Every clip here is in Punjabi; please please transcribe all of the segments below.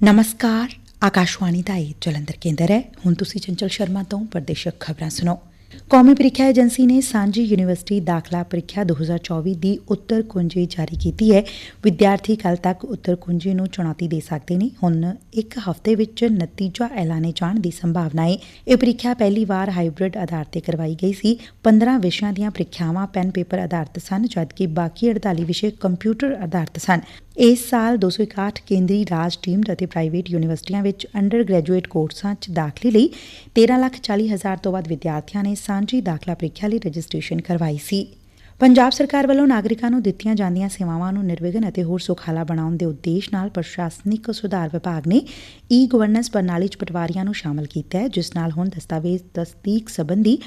ਨਮਸਕਾਰ ਆਕਾਸ਼ਵਾਣੀ ਦਾ ਇਹ ਜਲੰਧਰ ਕੇਂਦਰ ਹੈ ਹੁਣ ਤੁਸੀਂ ਚੰਚਲ ਸ਼ਰਮਾ ਤੋਂ ਪ੍ਰਦੇਸ਼ਕ ਖਬਰਾਂ ਸੁਣੋ ਕੌਮੀ ਪ੍ਰੀਖਿਆ ਏਜੰਸੀ ਨੇ ਸਾਂਝੀ ਯੂਨੀਵਰਸਿਟੀ ਦਾਖਲਾ ਪ੍ਰੀਖਿਆ 2024 ਦੀ ਉੱਤਰ ਕੁੰਜੀ ਜਾਰੀ ਕੀਤੀ ਹੈ ਵਿਦਿਆਰਥੀ ਕੱਲ ਤੱਕ ਉੱਤਰ ਕੁੰਜੀ ਨੂੰ ਚੁਣੌਤੀ ਦੇ ਸਕਦੇ ਨੇ ਹੁਣ ਇੱਕ ਹਫ਼ਤੇ ਵਿੱਚ ਨਤੀਜਾ ਐਲਾਨੇ ਜਾਣ ਦੀ ਸੰਭਾਵਨਾ ਹੈ ਇਹ ਪ੍ਰੀਖਿਆ ਪਹਿਲੀ ਵਾਰ ਹਾਈਬ੍ਰਿਡ ਆਧਾਰ ਤੇ ਕਰਵਾਈ ਗਈ ਸੀ 15 ਵਿਸ਼ਿਆਂ ਦੀਆਂ ਪ੍ਰੀਖਿਆਵਾਂ ਪੈਨ ਪੇਪਰ ਆਧਾਰਿਤ ਸਨ ਜਦਕਿ ਬਾਕੀ 48 ਵਿਸ਼ੇ ਕੰਪਿਊਟਰ ਆਧਾਰਿਤ ਸਨ ਇਸ ਸਾਲ 261 ਕੇਂਦਰੀ ਰਾਜ ਟੀਮ ਅਤੇ ਪ੍ਰਾਈਵੇਟ ਯੂਨੀਵਰਸਿਟੀਆਂ ਵਿੱਚ ਅੰਡਰ ਗ੍ਰੈਜੂਏਟ ਕੋਰਸਾਂ 'ਚ ਦਾਖਲੇ ਲਈ 13,40,000 ਤੋਂ ਵੱਧ ਵਿਦਿਆਰਥੀਆਂ ਨੇ ਸਾਂਝੀ ਦਾਖਲਾ ਪ੍ਰੀਖਿਆ ਲਈ ਰਜਿਸਟ੍ਰੇਸ਼ਨ ਕਰਵਾਈ ਸੀ। ਪੰਜਾਬ ਸਰਕਾਰ ਵੱਲੋਂ ਨਾਗਰਿਕਾਂ ਨੂੰ ਦਿੱਤੀਆਂ ਜਾਂਦੀਆਂ ਸੇਵਾਵਾਂ ਨੂੰ ਨਿਰਵਿਘਨ ਅਤੇ ਹੋਰ ਸੁਖਾਲਾ ਬਣਾਉਣ ਦੇ ਉਦੇਸ਼ ਨਾਲ ਪ੍ਰਸ਼ਾਸਨਿਕ ਸੁਧਾਰ ਵਿਭਾਗ ਨੇ ਈ ਗਵਰਨੈਂਸ ਪ੍ਰਣਾਲੀ 'ਚ ਪਟਵਾਰੀਆਂ ਨੂੰ ਸ਼ਾਮਲ ਕੀਤਾ ਹੈ ਜਿਸ ਨਾਲ ਹੁਣ ਦਸਤਾਵੇਜ਼ ਤਸਦੀਕ ਸੰਬੰਧੀ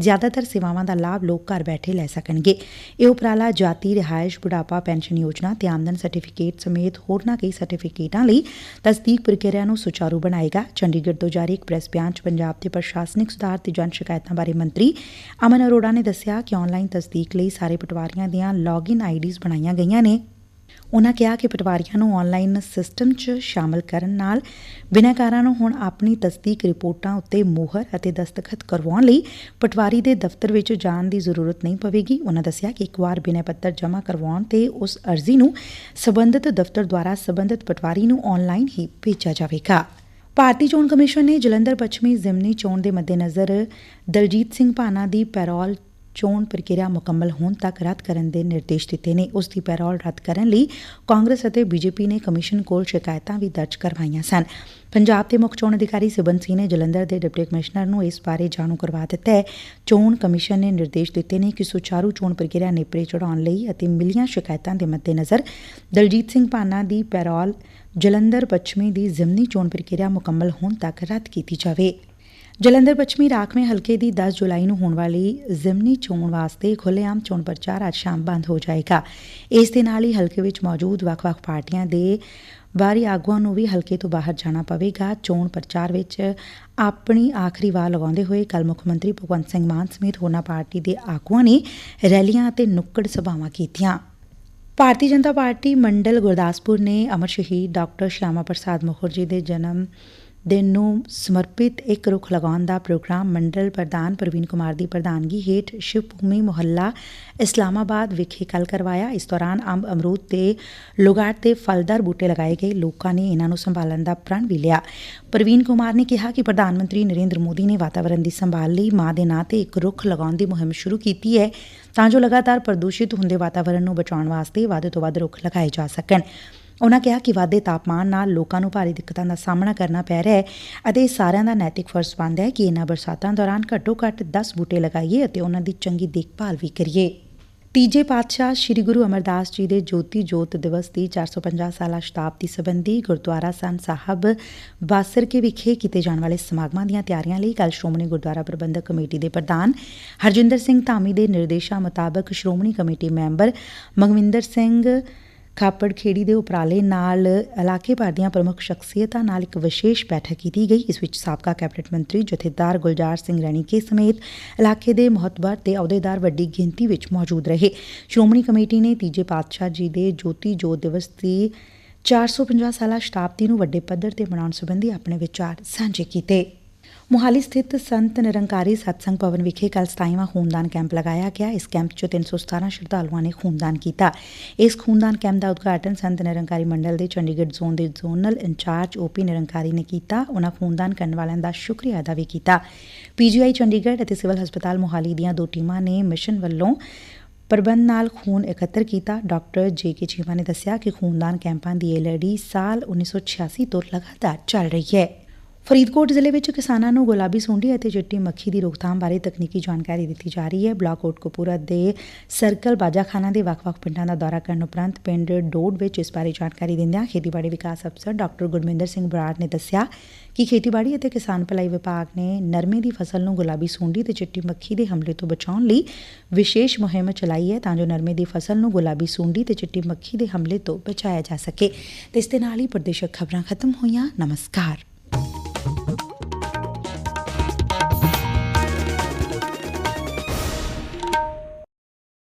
ਜ਼ਿਆਦਾਤਰ ਸੇਵਾਵਾਂ ਦਾ ਲਾਭ ਲੋਕ ਘਰ ਬੈਠੇ ਲੈ ਸਕਣਗੇ। ਇਹ ਉਪਰਾਲਾ ਜਾਤੀ ਰਿਹਾਇਸ਼, ਬੁਢਾਪਾ, ਪੈਨਸ਼ਨ ਯੋਜਨਾ ਤੇ ਆਮਦਨ ਸਰਟੀਫਿਕੇਟ ਸਮੇਤ ਹੋਰਨਾਂ ਕਈ ਸਰਟੀਫਿਕੇਟਾਂ ਲਈ ਤਸਦੀਕ ਪ੍ਰਕਿਰਿਆ ਨੂੰ ਸੁਚਾਰੂ ਬਣਾਏਗਾ। ਚੰਡੀਗੜ੍ਹ ਤੋਂ ਜਾਰੀ ਇੱਕ ਪ੍ਰੈਸ ਬਿਆਨ 'ਚ ਪੰਜਾਬ ਦੇ ਪ੍ਰਸ਼ਾਸਨਿਕ ਸੁਧਾਰ ਤੇ ਜਨ ਸ਼ਿਕਾਇਤਾਂ ਬਾਰੇ ਮੰਤਰੀ ਅਮਨ ਅਰੋੜਾ ਨੇ ਦੱਸਿਆ ਕਿ ਆਨਲਾਈਨ ਤਸਦੀਕ ਲਈ ਸਾਰੇ ਪਟਵਾਰੀਆਂ ਦੀਆਂ ਲੌਗਇਨ ਆਈਡੀਜ਼ ਬਣਾਈਆਂ ਗਈਆਂ ਨੇ। ਉਨ੍ਹਾਂ ਕਿਹਾ ਕਿ ਪਟਵਾਰੀਆਂ ਨੂੰ ਆਨਲਾਈਨ ਸਿਸਟਮ 'ਚ ਸ਼ਾਮਲ ਕਰਨ ਨਾਲ ਬਿਨੈਕਾਰਾਂ ਨੂੰ ਹੁਣ ਆਪਣੀ ਤਸਦੀਕ ਰਿਪੋਰਟਾਂ ਉੱਤੇ ਮੋਹਰ ਅਤੇ ਦਸਤਖਤ ਕਰਵਾਉਣ ਲਈ ਪਟਵਾਰੀ ਦੇ ਦਫ਼ਤਰ ਵਿੱਚ ਜਾਣ ਦੀ ਜ਼ਰੂਰਤ ਨਹੀਂ ਪਵੇਗੀ। ਉਨ੍ਹਾਂ ਦੱਸਿਆ ਕਿ ਇੱਕ ਵਾਰ ਬਿਨੈ ਪੱਤਰ ਜਮ੍ਹਾਂ ਕਰਵਾਉਣ ਤੇ ਉਸ ਅਰਜ਼ੀ ਨੂੰ ਸਬੰਧਤ ਦਫ਼ਤਰ ਦੁਆਰਾ ਸਬੰਧਤ ਪਟਵਾਰੀ ਨੂੰ ਆਨਲਾਈਨ ਹੀ ਭੇਜਿਆ ਜਾਵੇਗਾ। ਭਾਰਤੀ ਚੋਣ ਕਮਿਸ਼ਨ ਨੇ ਜਲੰਧਰ ਪੱਛਮੀ ਜ਼ਿਮਨੀ ਚੋਣ ਦੇ ਮੱਦੇਨਜ਼ਰ ਦਲਜੀਤ ਸਿੰਘ ਭਾਨਾ ਦੀ ਪੈਰੋਲ ਚੋਣ ਪ੍ਰਕਿਰਿਆ ਮੁਕੰਮਲ ਹੋਣ ਤੱਕ ਰੱਦ ਕਰਨ ਦੇ ਨਿਰਦੇਸ਼ ਦਿੱਤੇ ਨੇ। ਉਸ ਦੀ ਪੈਰੋਲ ਰੱਦ ਕਰਨ ਲਈ ਕਾਂਗਰਸ ਅਤੇ ਬੀਜੇਪੀ ਨੇ ਕਮਿਸ਼ਨ ਕੋਲ ਸ਼ਿਕਾਇਤਾਂ ਵੀ ਦਰਜ ਕਰਵਾਈਆਂ ਸਨ। ਪੰਜਾਬ ਦੇ ਮੁੱਖ ਚੋਣ ਅਧਿਕਾਰੀ ਸਿਬਨ ਸਿੰਘ ਨੇ ਜਲੰਧਰ ਦੇ ਡਿਪਟੀ ਕਮਿਸ਼ਨਰ ਨੂੰ ਇਸ ਬਾਰੇ ਜਾਣੂ ਕਰਵਾ ਦਿੱਤਾ ਹੈ। ਚੋਣ ਕਮਿਸ਼ਨ ਨੇ ਨਿਰਦੇਸ਼ ਦਿੱਤੇ ਨੇ ਕਿ ਸੁਚਾਰੂ ਚੋਣ ਪ੍ਰਕਿਰਿਆ ਨੇਪਰੇ ਚੜਾਉਣ ਲਈ ਅਤੇ ਮਿਲੀਆਂ ਸ਼ਿਕਾਇਤਾਂ ਦੇ ਮੱਦੇਨਜ਼ਰ ਦਲਜੀਤ ਸਿੰਘ ਭਾਨਾ ਦੀ ਪੈਰੋਲ ਜਲੰਧਰ ਪੱਛਮੀ ਦੀ ਜ਼ਿਮਨੀ ਚੋਣ ਪ੍ਰਕਿਰਿਆ ਮੁਕੰਮਲ ਹੋਣ ਤੱਕ ਰੱਦ ਕੀਤੀ ਜਾਵੇ। ਜਲੰਧਰ ਪੱਛਮੀ ਰਾਖਵੇਂ ਹਲਕੇ ਦੀ 10 ਜੁਲਾਈ ਨੂੰ ਹੋਣ ਵਾਲੀ ਜ਼ਿਮਨੀ ਚੋਣ ਵਾਸਤੇ ਖੁੱਲ੍ਹੇਆਮ ਚੋਣ ਪ੍ਰਚਾਰ ਅੱਜ ਸ਼ਾਮ ਬੰਦ ਹੋ ਜਾਏਗਾ। ਇਸ ਦੇ ਨਾਲ ਹੀ ਹਲਕੇ ਵਿੱਚ ਮੌਜੂਦ ਵੱਖ-ਵੱਖ ਪਾਰਟੀਆਂ ਦੇ ਬਾਹਰੀ ਆਗੂਆਂ ਨੂੰ ਵੀ ਹਲਕੇ ਤੋਂ ਬਾਹਰ ਜਾਣਾ ਪਵੇਗਾ। ਚੋਣ ਪ੍ਰਚਾਰ ਵਿੱਚ ਆਪਣੀ ਆਖਰੀ ਵਾਰ ਲਗਾਉਂਦੇ ਹੋਏ ਕੱਲ ਮੁੱਖ ਮੰਤਰੀ ਭਗਵੰਤ ਸਿੰਘ ਮਾਨ ਸਮੇਤ ਹੋਰਨਾਂ ਪਾਰਟੀ ਦੇ ਆਗੂਆਂ ਨੇ ਰੈਲੀਆਂ ਅਤੇ ਨੁੱਕੜ ਸਭਾਵਾਂ ਕੀਤੀਆਂ। ਭਾਰਤੀ ਜਨਤਾ ਪਾਰਟੀ ਮੰਡਲ ਗੁਰਦਾਸਪੁਰ ਨੇ ਅਮਰ ਸ਼ਹੀਦ ਡਾਕਟਰ ਸ਼ਿਆਮਾ ਪ੍ਰਸਾਦ ਮੁਖਰਜੀ ਦੇ ਜਨਮ ਦਿਨ ਨੂੰ ਸਮਰਪਿਤ ਇੱਕ ਰੁੱਖ ਲਗਾਉਣ ਦਾ ਪ੍ਰੋਗਰਾਮ ਮੰਡਲ ਪ੍ਰਧਾਨ ਪ੍ਰਵੀਨ ਕੁਮਾਰ ਦੀ ਪ੍ਰਧਾਨਗੀ ਹੇਠ ਸ਼ਿਵ ਭੂਮੀ ਮੁਹੱਲਾ ਇਸਲਾਮਾਬਾਦ ਵਿਖੇ ਕੱਲ ਕਰਵਾਇਆ। ਇਸ ਦੌਰਾਨ ਅੰਬ, ਅਮਰੂਦ ਤੇ ਲੁਗਾੜ ਤੇ ਫਲਦਾਰ ਬੂਟੇ ਲਗਾਏ ਗਏ। ਲੋਕਾਂ ਨੇ ਇਹਨਾਂ ਨੂੰ ਸੰਭਾਲਣ ਦਾ ਪ੍ਰਣ ਵੀ ਲਿਆ। ਪ੍ਰਵੀਨ ਕੁਮਾਰ ਨੇ ਕਿਹਾ ਕਿ ਪ੍ਰਧਾਨ ਮੰਤਰੀ ਨਰਿੰਦਰ ਮੋਦੀ ਨੇ ਵਾਤਾਵਰਣ ਦੀ ਸੰਭਾਲ ਲਈ ਮਾਂ ਦੇ ਨਾਂ ਤੇ ਇੱਕ ਰੁੱਖ ਲਗਾਉਣ ਦੀ ਮੁਹਿੰਮ ਸ਼ੁਰੂ ਕੀਤੀ ਹੈ, ਤਾਂ ਜੋ ਲਗਾਤਾਰ ਪ੍ਰਦੂਸ਼ਿਤ ਹੁੰਦੇ ਵਾਤਾਵਰਣ ਨੂੰ ਬਚਾਉਣ ਵਾਸਤੇ ਵੱਧ ਤੋਂ ਵੱਧ ਰੁੱਖ ਲਗਾਏ ਜਾ ਸਕਣ। ਉਨੂਾ ਕਿਹਾ ਕਿ ਵਾਧੇ ਤਾਪਮਾਨ ਨਾਲ ਲੋਕਾਂ ਨੂੰ ਭਾਰੀ ਦਿੱਕਤਾਂ ਦਾ ਸਾਹਮਣਾ ਕਰਨਾ ਪੈ ਰਿਹਾ ਹੈ ਅਤੇ ਸਾਰਿਆਂ ਦਾ ਨੈਤਿਕ ਫਰਜ਼ ਬਣਦਾ ਹੈ ਕਿ ਇਨ੍ਹਾਂ ਬਰਸਾਤਾਂ ਦੌਰਾਨ ਘੱਟੋ ਘੱਟ 10 ਬੂਟੇ ਲਗਾਈਏ ਅਤੇ ਉਨ੍ਹਾਂ ਦੀ ਚੰਗੀ ਦੇਖਭਾਲ ਵੀ ਕਰੀਏ। ਤੀਜੇ ਪਾਤਸ਼ਾਹ ਸ੍ਰੀ ਗੁਰੂ ਅਮਰਦਾਸ ਜੀ ਦੇ ਜੋਤੀ ਜੋਤ ਦਿਵਸ ਦੀ 450 ਸਾਲਾ ਸ਼ਤਾਬਦੀ ਸੰਬੰਧੀ ਗੁਰਦੁਆਰਾ ਸੰਤ ਸਾਹਿਬ ਬਾਸਰਕੇ ਵਿਖੇ ਕੀਤੇ ਜਾਣ ਵਾਲੇ ਸਮਾਗਮਾਂ ਦੀਆਂ ਤਿਆਰੀਆਂ ਲਈ ਕੱਲ ਸ਼੍ਰੋਮਣੀ ਗੁਰਦੁਆਰਾ ਪ੍ਰਬੰਧਕ ਕਮੇਟੀ ਦੇ ਪ੍ਰਧਾਨ ਹਰਜਿੰਦਰ ਸਿੰਘ ਧਾਮੀ ਦੇ ਨਿਰਦੇਸ਼ਾਂ ਮੁਤਾਬਕ ਸ਼੍ਰੋਮਣੀ ਕਮੇਟੀ ਮੈਂਬਰ ਮਗਵਿੰਦਰ ਸਿੰਘ ਖਾਪੜ ਖੇੜੀ ਦੇ ਉਪਰਾਲੇ ਨਾਲ ਇਲਾਕੇ ਭਰ ਦੀਆਂ ਪ੍ਰਮੁੱਖ ਸ਼ਖਸੀਅਤਾਂ ਨਾਲ ਇੱਕ ਵਿਸ਼ੇਸ਼ ਬੈਠਕ ਕੀਤੀ ਗਈ, ਇਸ ਵਿੱਚ ਸਾਬਕਾ ਕੈਬਨਿਟ ਮੰਤਰੀ ਜਥੇਦਾਰ ਗੁਲਜ਼ਾਰ ਸਿੰਘ ਰੈਣੀਕੇ ਸਮੇਤ ਇਲਾਕੇ ਦੇ ਮਹਤਬਰ ਤੇ ਅਹੁਦੇਦਾਰ ਵੱਡੀ ਗਿਣਤੀ ਵਿੱਚ ਮੌਜੂਦ ਰਹੇ। ਸ਼੍ਰੋਮਣੀ ਕਮੇਟੀ ਨੇ ਤੀਜੇ ਪਾਤਸ਼ਾਹ ਜੀ ਦੇ ਜੋਤੀ ਜੋਤ ਦਿਵਸ ਦੀ 450 ਸਾਲਾ ਸ਼ਤਾਬਦੀ ਨੂੰ ਵੱਡੇ ਪੱਧਰ ਤੇ ਮਨਾਉਣ ਸੰਬੰਧੀ ਆਪਣੇ ਵਿਚਾਰ ਸਾਂਝੇ ਕੀਤੇ। ਮੋਹਾਲੀ ਸਥਿਤ ਸੰਤ ਨਿਰੰਕਾਰੀ ਸਤਸੰਗ ਭਵਨ ਵਿਖੇ ਕੱਲ 27ਵਾਂ ਖੂਨਦਾਨ ਕੈਂਪ ਲਗਾਇਆ ਗਿਆ। ਇਸ ਕੈਂਪ 'ਚ 317 ਸ਼ਰਧਾਲੂਆਂ ਨੇ ਖੂਨਦਾਨ ਕੀਤਾ। ਇਸ ਖੂਨਦਾਨ ਕੈਂਪ ਦਾ ਉਦਘਾਟਨ ਸੰਤ ਨਿਰੰਕਾਰੀ ਮੰਡਲ ਦੇ ਚੰਡੀਗੜ੍ਹ ਜ਼ੋਨ ਦੇ ਜ਼ੋਨਲ ਇੰਚਾਰਜ ਓਪੀ ਨਿਰੰਕਾਰੀ ਨੇ ਕੀਤਾ। ਉਹਨਾਂ ਖੂਨਦਾਨ ਕਰਨ ਵਾਲਿਆਂ ਦਾ ਸ਼ੁਕਰੀਆ ਅਦਾ ਵੀ ਕੀਤਾ। ਪੀਜੀਆਈ ਚੰਡੀਗੜ੍ਹ ਅਤੇ ਸਿਵਲ ਹਸਪਤਾਲ ਮੋਹਾਲੀ ਦੀਆਂ ਦੋ ਟੀਮਾਂ ਨੇ ਮਿਸ਼ਨ ਵੱਲੋਂ ਪ੍ਰਬੰਧ ਨਾਲ ਖੂਨ ਇਕੱਤਰ ਕੀਤਾ। ਡਾਕਟਰ ਜੇ ਕੇ ਚੀਮਾ ਨੇ ਦੱਸਿਆ ਕਿ ਖੂਨਦਾਨ ਕੈਂਪਾਂ ਦੀ ਇਹ ਲੜੀ ਸਾਲ 1986 ਤੋਂ ਲਗਾਤਾਰ ਚੱਲ ਰਹੀ ਹੈ। ਫਰੀਦਕੋਟ ਜ਼ਿਲ੍ਹੇ ਵਿੱਚ ਕਿਸਾਨਾਂ ਨੂੰ ਗੁਲਾਬੀ ਸੁੰਡੀ ਅਤੇ ਚਿੱਟੀ ਮੱਖੀ ਦੀ ਰੋਕਥਾਮ ਬਾਰੇ ਤਕਨੀਕੀ ਜਾਣਕਾਰੀ ਦਿੱਤੀ ਜਾ ਰਹੀ ਹੈ। ਬਲਾਕ ਕੋਟਕਪੂਰਾ ਦੇ ਸਰਕਲ ਬਾਜਾਖਾਨਾ ਦੇ ਵੱਖ-ਵੱਖ ਪਿੰਡਾਂ ਦਾ ਦੌਰਾ ਕਰਨ ਉਪਰੰਤ ਪਿੰਡ ਡੋਡ ਵਿੱਚ ਇਸ ਬਾਰੇ ਜਾਣਕਾਰੀ ਦਿੰਦਿਆਂ ਖੇਤੀਬਾੜੀ ਵਿਕਾਸ ਅਫਸਰ ਡਾਕਟਰ ਗੁਰਮਿੰਦਰ ਸਿੰਘ ਬਰਾੜ ਨੇ ਦੱਸਿਆ ਕਿ ਖੇਤੀਬਾੜੀ ਅਤੇ ਕਿਸਾਨ ਭਲਾਈ ਵਿਭਾਗ ਨੇ ਨਰਮੇ ਦੀ ਫਸਲ ਨੂੰ ਗੁਲਾਬੀ ਸੁੰਡੀ ਤੇ ਚਿੱਟੀ ਮੱਖੀ ਦੇ ਹਮਲੇ ਤੋਂ ਬਚਾਉਣ ਲਈ ਵਿਸ਼ੇਸ਼ ਮੁਹਿੰਮ ਚਲਾਈ ਹੈ ਤਾਂ ਜੋ ਨਰਮੇ ਦੀ ਫਸਲ ਨੂੰ ਗੁਲਾਬੀ ਸੁੰਡੀ ਤੇ ਚਿੱਟੀ ਮੱਖੀ ਦੇ ਹਮਲੇ ਤੋਂ ਬਚਾਇਆ ਜਾ ਸਕੇ। ਤੇ ਇਸ ਦੇ ਨਾਲ ਹੀ ਪ੍ਰਦੇਸ਼ਕ ਖਬਰਾਂ ਖਤਮ ਹੋਈਆਂ। ਨਮਸਕਾਰ।